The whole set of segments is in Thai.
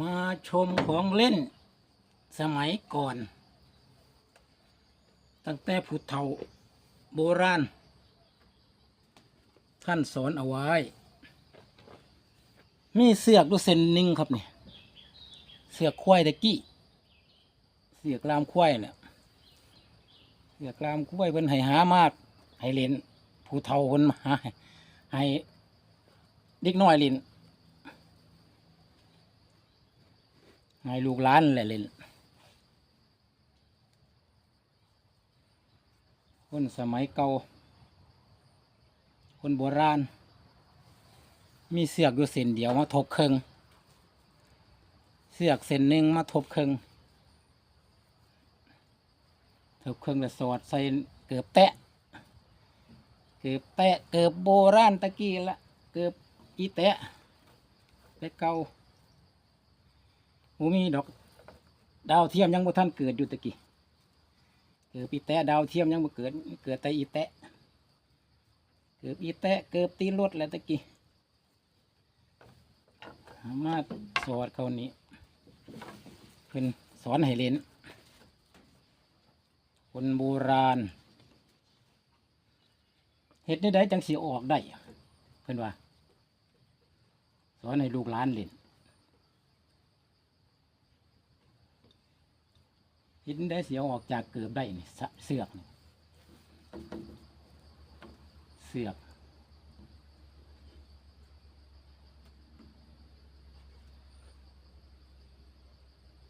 มาชมของเล่นสมัยก่อน ตั้งแต่ผู้เฒ่าโบราณ ท่านสอนเอาไว้ มีเสือกดูเส้นนึ่งครับเนี่ยเสือกควายตะกี้ เสือกลามควายแหละเสือกลามควายเพิ่นให้หามาก ให้เล่นผู้เฒ่าเพิ่นมาให้เด็กน้อยเล่น ให้ลูกหลานแหละเล่นคนสมัยเก่า คนโบราณ มีเสือกอยู่เส้นเดียวมาทบเครึ่งเสือกเส้นหนึ่งมาทบเครึ่งทบเครึ่งแล้วสอดใส่เกือบแตะ เกือบแตะ เกือบโบราณตะกี้ละ เกือบอีแตะแต่เก่า มูมีดอก ดาวเทียมยังบ่ท่านเกิดอยู่ตะกี้เกิดปีแตะดาวเทียมยังบ่เกิด เกิดแต่อีแตะเกิดอีแตะเกิดตีรถแล้วตะกี้สามารถสอนเขานี้เพิ่นสอนให้เล่นคนโบราณเฮ็ดได้ได้จังสิออกได้ เพิ่อนว่า สอนให้ลูกหลานเล่น หินได้เสียออกจากเกือบได้นี่สะเสือกนี่เสือก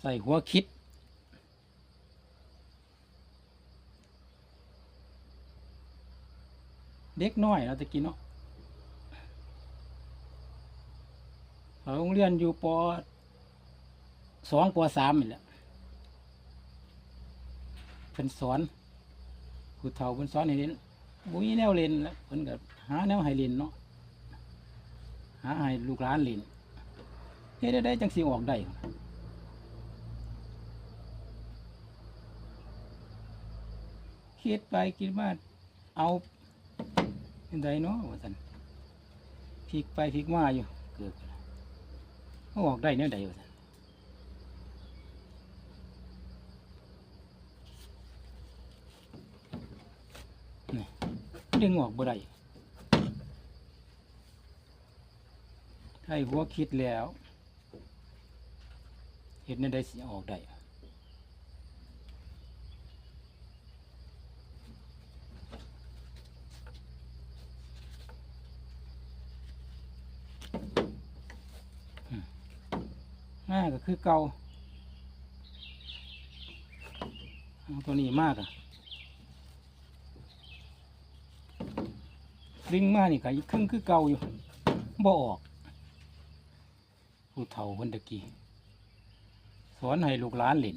ใส่หัวคิดเด็กน้อยเราะตะกี้เนาะเขาโรงเรียนอยู่ปสองปสามนี่แหละ เพิ่นสอนผู้เฒ่าเพิ่นสอนให้เล่นบ่มีแนวเล่นแล้วเพิ่นก็หาแนวให้เล่นเนาะหาให้ลูกหลานเล่นเฮ็ดได้จังสิออกได้คิดไปคิดมาเอาเป็นไดเนาะว่าซั่นพลิกไปพลิกมาอยู่เกิดเอออกได้แนวใดว่าซั่น ดึงออกบ่ได้ถ้าหัวคิดแล้วเห็นนั่นได้สิออกได้น่าก็คือเกาเอาตัวนี้มากอะ ลิงมานี่ก็อีกครึ่งคือเก่าอยู่บ่ออกผู้เฒ่าคนตะกี้สอนให้ลูกหลานเล่น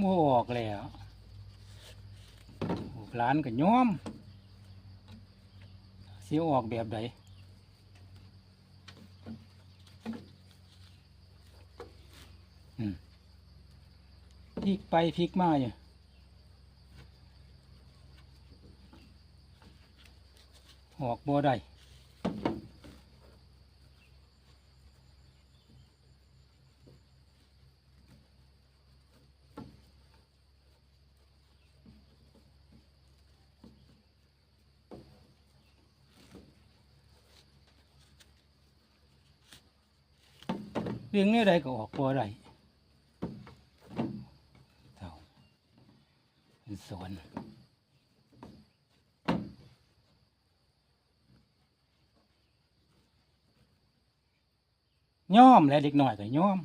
บ่ออกแล้วลูกหลานก็ยอมสิออกแบบใด พ ลิกไปพลิกมาอยู่ออกบ่ได้เรื่องนี้ใดก็ออกบ่ได้ เท่าเป็น สวนย่อมและเด็กหน่อยก็ย่อม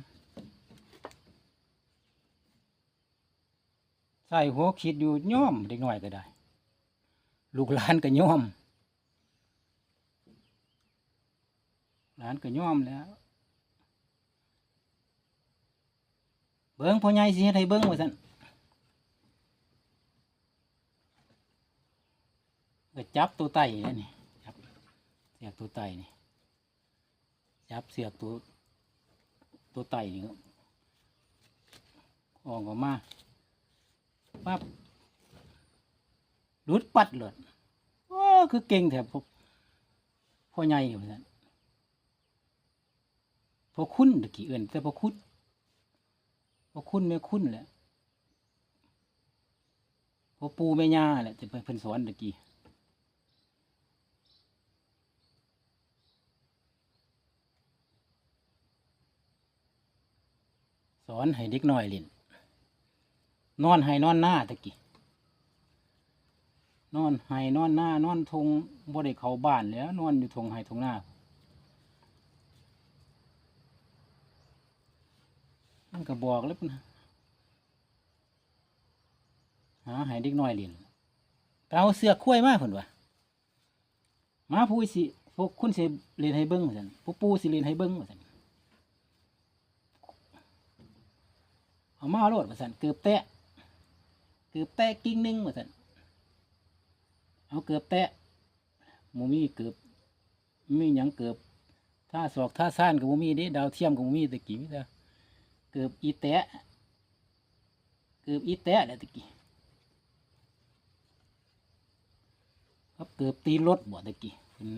ใส่หัวคิดอยู่ย่อมเด็กหน่อยก็ได้ ลูกหลานก็ย่อมหลานก็ย่อมแล้ว เบิ้งพ่อใหญ่สิให้เบิ้งว่าซั่น ก็จับตัวไตนี่นี่จับเสียกตัวไตนี่จับเสียกตัวตัวไตนี่ออกออกมาปั๊บรุดปัดเลยโอ้คือเก่งแถบพวกพ่อใหญ่อยู่นั่นพอคุ้นตะกี้เอื่นแต่พอคุ้นพอคุ้นไม่คุ้นแหละพอปูแม่ย่าแหละจะไปเพิ่นสอนตะกี้ อนให้เด็กน้อยเล่นนอนให้นอนหน้าตะกี้นอนให้นอนหน้านอนทงบ่ได้เข้าบ้านแล้ว นอนอยู่ทงให้ทงหน้ามันก็บอกแล้วพุ่นหาให้เด็กน้อยเล่นไปเอาเสือคุ้ยมาเพิ่นว่ามาผู้สิพวกคุณสิเล่นให้เบิ่งว่าซั่นผู้ปูสิเล่นให้เบิ่งว่าซั่น เอามาโลดว่าสันเกือบแตะเกือบแตะกิ่งหนึงว่าสันเอาเกือบแตะหมูมีเกือบมีหยังเกือบท่าศอกท่าซ่านกับมูมีเด้ดาวเทียมกับมูมีตะกี้มิแต่เกือบอีแตะเกือบอีแตะแหละตะกี้ครับเกือบตีรถบ่ตะกี้เป็น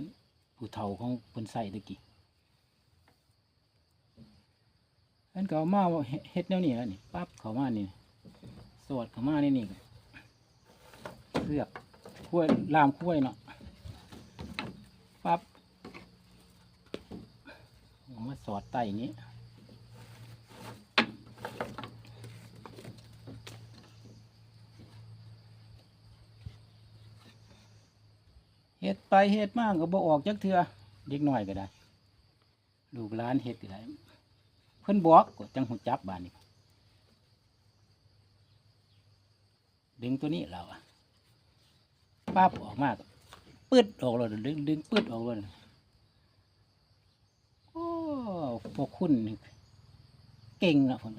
ผู้เฒ่าของเป็นใส่ตะกี้ อันก็เอามาว่าเฮ็ดเฮ็ดแนวนี้แล้วนี่ปั๊บเข้ามานี่สวดเข้ามานี่นี่เลือกขั้วลามขั้วเนาะปั๊บเอามาสอดใต้อย่างนี้เฮ็ดไปเฮ็ดมากก็บ่ออกจักเทื่อเด็กน้อยก็ได้ ลูกหลานเฮ็ดก็ได้ เพิ่นบอกก็จังหูจับบานนี้ดึงตัวนี้เราอะปั๊บออกมากปืดออกเลยดึงดึงปืดออกเลยโอ้พวกคุณนี่เก่งนะผม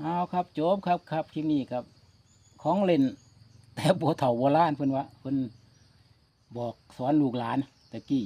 เอาครับจบครับครับคลิปนี้ครับ ของเล่น แต่บัวเถาโบราณเพิ่นว่าเพิ่นบอกสอนลูกหลานตะกี้